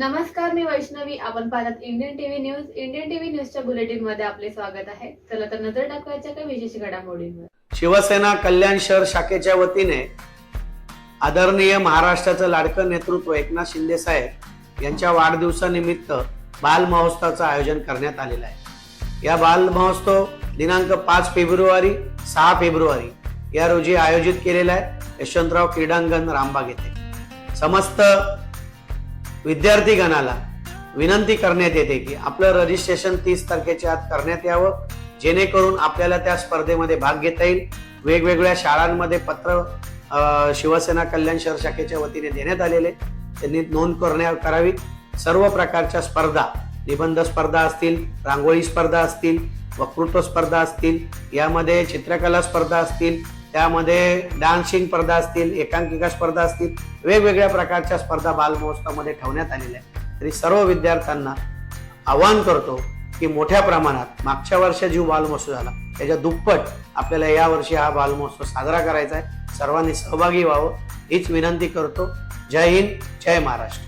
नमस्कार मी वैष्णवी. आपण पाहतात Indian TV news Indian TV न्यूजच्या बुलेटिनमध्ये आपले स्वागत आहे. चला तर नजर टाकवायच्या काही विशेष घडामोडींवर. शिवसेना कल्याण शहर शाखेच्या वतीने आदरणीय महाराष्ट्राचं लाडकं नेतृत्व एकनाथ शिंदे साहेब यांच्या वाढदिवसानिमित्त बाल महोत्सवाचं आयोजन करण्यात आलेलं आहे. या बाल महोत्सव दिनांक पाच फेब्रुवारी सहा फेब्रुवारी या रोजी आयोजित केलेला आहे. यशवंतराव क्रीडांगण रामबाग येथे. समस्त विद्यार्थीगणाला विनंती करण्यात येते की आपलं रजिस्ट्रेशन तीस तारखेच्या आत करण्यात यावं. जेणेकरून आपल्याला त्या स्पर्धेमध्ये भाग घेता येईल. वेगवेगळ्या शाळांमध्ये पत्र शिवसेना कल्याण शहर शाखेच्या वतीने देण्यात आलेले. त्यांनी नोंद करण्या करावी. सर्व प्रकारच्या स्पर्धा निबंध स्पर्धा असतील रांगोळी स्पर्धा असतील वक्तृत्व स्पर्धा असतील यामध्ये चित्रकला स्पर्धा असतील त्यामध्ये डान्सिंग स्पर्धा असतील एकांकिका स्पर्धा असतील वेगवेगळ्या प्रकारच्या स्पर्धा बालमहोत्सवामध्ये ठेवण्यात आलेल्या आहेत. तरी सर्व विद्यार्थ्यांना आवाहन करतो की मोठ्या प्रमाणात मागच्या वर्षी जीव बालमहोत्सव झाला त्याच्या दुप्पट आपल्याला या वर्षी हा बालमहोत्सव साजरा करायचा आहे. सर्वांनी सहभागी व्हावं हीच विनंती करतो. जय हिंद जय महाराष्ट्र.